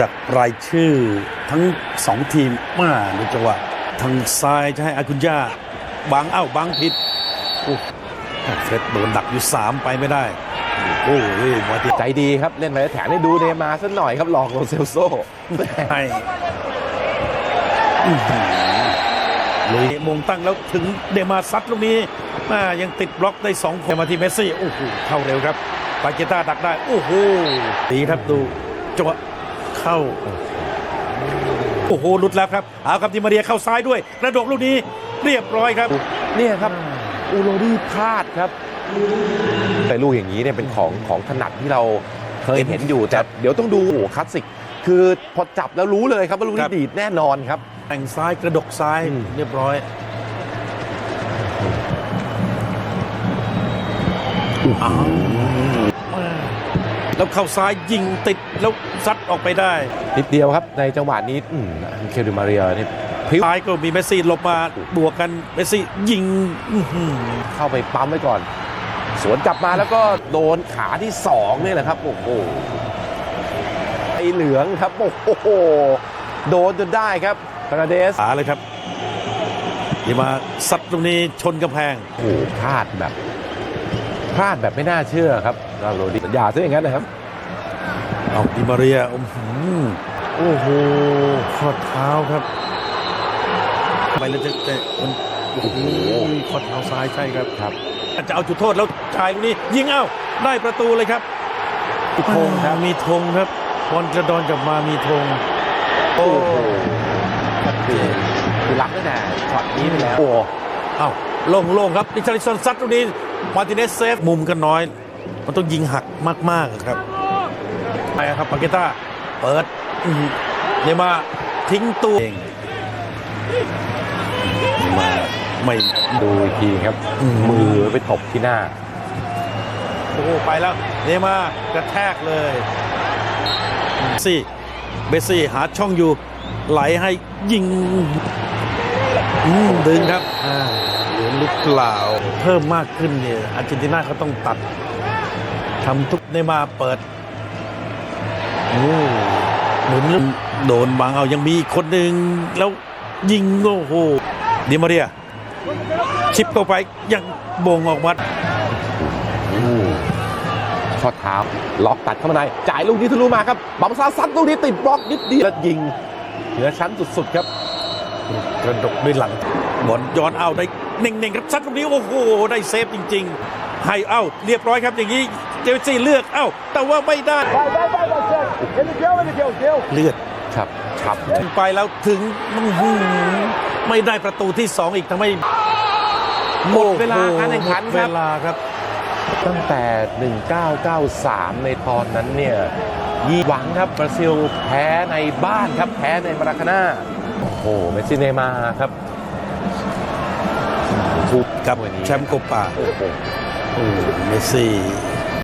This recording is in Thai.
จากรายชื่อทั้งสองทีมมาดูจังหวะทางซ้ายจะให้อากุญญาบังเอ้าบังผิดโอ้เฟร็ดโดนดักอยู่ 3 ไปไม่ได้ โอ้โหมาที่ใจดีครับ เล่นไปแถมให้ดูเนมาร์สักหน่อยครับหลอกโรเซลโซให้อื้อหือลุยมงตั้งแล้วถึงเดมาซัดลูกนี้มายังติดบล็อกได้สองคนมาที่เมสซี่ โอ้โหเข้าเร็วครับปาเกต้าดักได้ โอ้โหดีครับดูจังหวะ เข้า โอ้โหหลุดแล้วครับ เอาครับดิมาเรียเข้าซ้ายด้วย กระโดดลูกนี้เรียบร้อยครับ เนี่ยครับ อูโรดี้พลาดครับแต่ลูกอย่างนี้เนี่ยเป็นของของถนัดที่เราเคยเห็นอยู่แต่เดี๋ยวต้องดูโอ้โหคลาสสิก คือพอจับแล้วรู้เลยครับว่าลูกครันี้บ ดีดแน่นอนครับ แต่งซ้ายกระดกซ้ายอืม เรียบร้อย อ้าว แล้วเข้าซ้ายยิงติดแล้วซัดออกไปได้ นิดเดียวครับในจังหวะนี้อืมอังเคลดิมาเรียนี่พลิ้วซ้ายก็มีเมสซี่หลบมาบวกกันเมสซี่ยิงอื้อหือเข้าไปปั๊มไว้ก่อน สวนกลับมาแล้วก็โดนขาที่สองนี่แหละครับโอ้โหไอเหลืองครับโอ้โหโดนจนได้ครับฟาราเดสขาเลยครับที่มาซัดตรงนี้ชนกำแพงโอ้โหพลาดแบบ พลาดแบบไม่น่าเชื่อครับเราโรดิอย่าซะอย่างนั้นนะครับ เอาดิมาเรียอื้อหือโอ้โหข้อเท้าครับไปแล้วจะแต่มันโอ้โหข้อเท้าซ้ายใช่ครับครับจะเอาจุดโทษแล้วชายคนนี้ ยิงเอ้าได้ประตูเลยครับมีธงครับมีธงครับบอลกระดอนกลับมามีธงโอ้โอ้โหชัดเจนคือรับตั้งแต่ช็อตนี้ไปแล้วโอ้โหเอ้าโล่งๆครับดิชาริสันซัดตรงนี้ มาร์ติเนสเซฟมุมกันน้อย มันต้องยิงหักมากๆอะครับไปครับปาเกต้า เปิดอื้อหือเนย์มาร์ทิ้งตัวเองเนย์มาร์ไม่ดูอีกทีครับอืมมือไปตบที่หน้า โอ้โหไปแล้วเนย์มาร์กระแทกเลยเบสซี่เบสซี่หาช่องอยู่ ไหลให้ยิงอืมดึงครับอ่าเหลือหรือเปล่า เพิ่มมากขึ้นเนี่ยอาร์เจนตินาเขาต้องตัดทำทุกเนย์มาร์เปิดโอ้หมุนแล้วโดนบังเอายังมีอีกคนหนึ่งแล้วยิงโอ้โหดิมาเรีย ชิปเข้าไปยังบ่งออกมาข้อเท้าล็อกตัดเข้ามาใน จ่ายลูกนี้ทะลุมาครับบัมซาซัดลูกนี้ติดบล็อกนิดเดียวแล้วยิง เหนือชั้นสุดๆครับ กระดกด้วยหลัง บอลย้อนเอาได้เน่งๆครับซัดตรงนี้โอ้โหได้เซฟจริง ๆ ให้เอ้าเรียบร้อยครับอย่างนี้เจลซี่เลือกเอ้าแต่ว่าไม่ได้เลือดครับครับถึงไปแล้วถึงอื้อหือไม่ได้ประตูที่สองอีกทำให้หมดเวลาการแข่งขันหมดคเวรับลาครับ ตั้งแต่ 1993 ในตอนนั้นเนี่ยยีหวังครับบราซิลแพ้ในบ้านครับแพ้ในมาราคาน่าโอ้โหเมสซี่เนย์มาร์ครับถู กกับวันนี้แชมป์โคปาโอ้โหโอ้เมสซี่